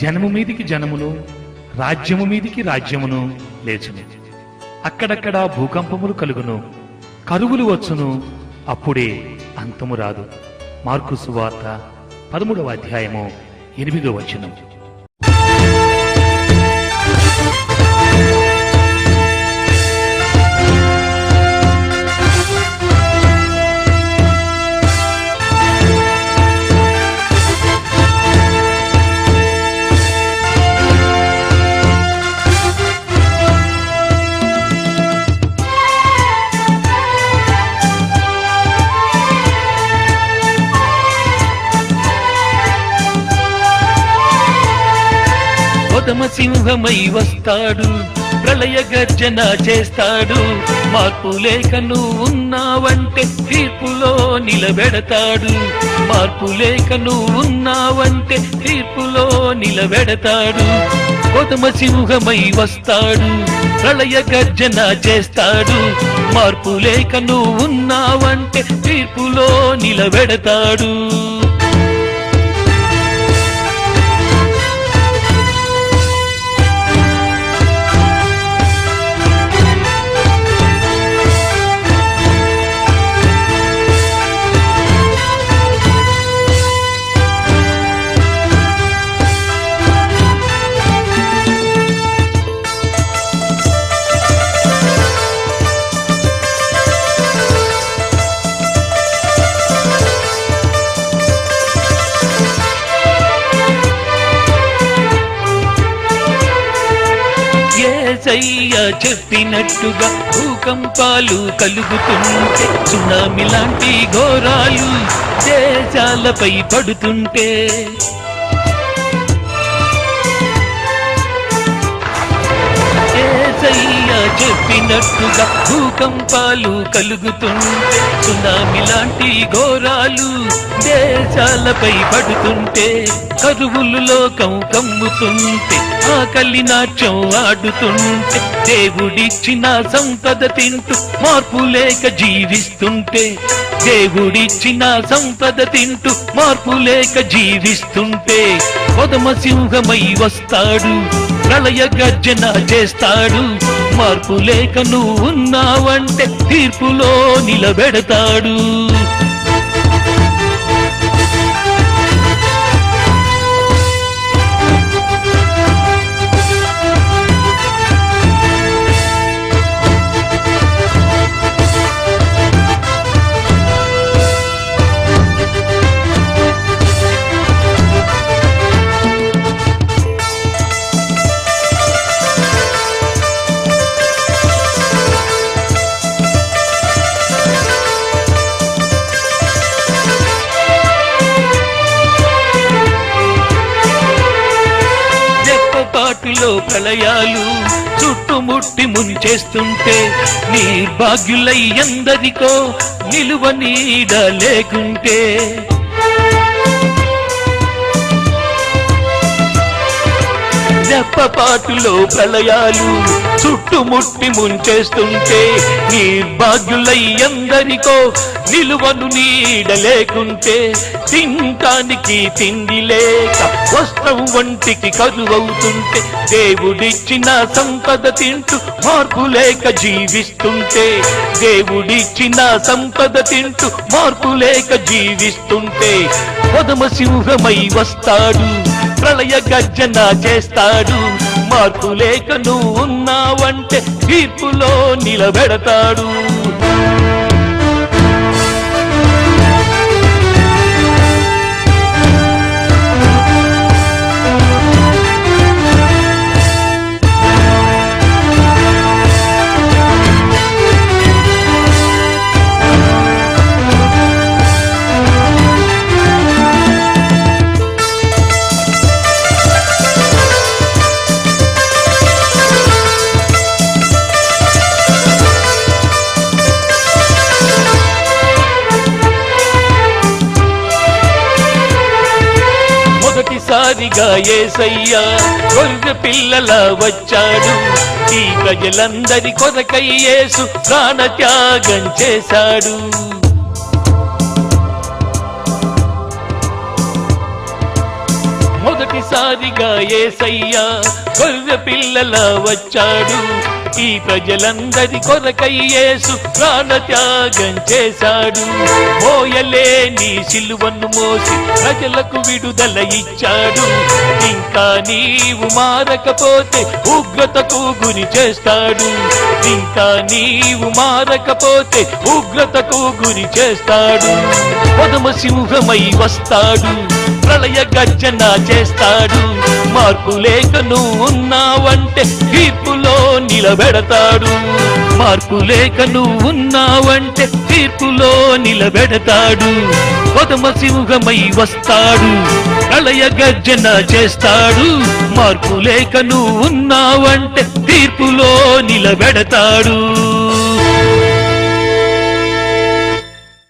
జనము మీదికి జనమును రాజ్యము మీదికి రాజ్యమును లేచును. అక్కడక్కడ భూకంపములు కలుగును కరువులు వచ్చును అప్పుడే అంతము రాదు. మార్కు సువార్త పదమూడవ అధ్యాయము ఎనిమిదో వచనం. కొదమ సింహమై వస్తాడు ప్రళయ గర్జన చేస్తాడు. మార్పు లేక నువ్వు ఉన్నావంటే తీర్పులో నిలబెడతాడు. మార్పు లేక నువ్వు ఉన్నావంటే తీర్పులో నిలబెడతాడు. గౌతమ సింహమై వస్తాడు ప్రళయ గర్జన చేస్తాడు. మార్పు లేక నువ్వు ఉన్నావంటే తీర్పులో నిలబెడతాడు. ఏసయ్య చెప్పినట్టుగా భూకంపాలు కలుగుతుంటే సునామి లాంటి ఘోరాలు దేశాలపై పడుతుంటే. చెప్పినట్టుగా భూకంపాలు కలుగుతుంటే సునామి లాంటి ఘోరాలు దేశాలపై పడుతుంటే కరువులు లోకం కమ్ముతుంటే ఆకలి నాట్యం ఆడుతుంటే దేవుడిచ్చిన సంపద తింటూ మార్పు లేక జీవిస్తుంటే దేవుడిచ్చిన సంపద తింటూ మార్పు లేక జీవిస్తుంటే కొదమ సింహమై వస్తాడు. ప్రళయ గర్జన చేస్తాడు. మార్పు లేక నువ్వు ఉన్నావంటే తీర్పులో నిలబెడతాడు. రెప్పపాటులో ప్రళయాలు చుట్టుముట్టి ముంచేస్తుంటే నిర్భాగ్యులై ఎందరికో నిలువ నీడ లేకుంటే రెప్పపాటులో ప్రళయాలు చుట్టుముట్టి ముంచేస్తుంటే నిర్భాగ్యులై అందరికో నిలువను నీడ లేకుంటే తినటానికి తిండి లేక వస్త్రం వంటికి కరువవుతుంటే దేవుడిచ్చిన సంపద తింటూ మార్పు లేక జీవిస్తుంటే దేవుడిచ్చిన సంపద తింటూ మార్పు లేక జీవిస్తుంటే కొదమ సింహమై వస్తాడు. ప్రళయ గర్జన చేస్తాడు. మార్పు లేక నువ్వు ఉన్నావంటే తీర్పులో నిలబెడతాడు. వారిగా ఏసయ్యా గొర్రె పిల్లల వచ్చాడు ఈ ప్రజలందరి కొరకై యేసు ప్రాణ త్యాగం చేశాడు. మొదటిసారిగా ఏసయ్యా గొర్రె పిల్లల వచ్చాడు. ఈ ప్రజలందరి కొరకై యేసు ప్రాణ త్యాగం చేశాడు మోయలేని సిలువను మోసి ప్రజలకు విడుదల ఇచ్చాడు. ఇంకా నీవు మారకపోతే ఉగ్రతకు గురి చేస్తాడు. ఇంకా నీవు మారకపోతే ఉగ్రతకు గురి చేస్తాడు. పదమ సింహమై వస్తాడు. ప్రళయ గర్జన చేస్తాడు. మార్పు లేక నువ్వు ఉన్నావంటే తీర్పులో నిలబెడతాడు. మార్పు లేక నువ్వున్నావంటే తీర్పులో నిలబెడతాడు. కొదమ సింహమై వస్తాడు. ప్రళయ గర్జన చేస్తాడు. మార్పు లేక నువ్వు ఉన్నావంటే తీర్పులో నిలబెడతాడు.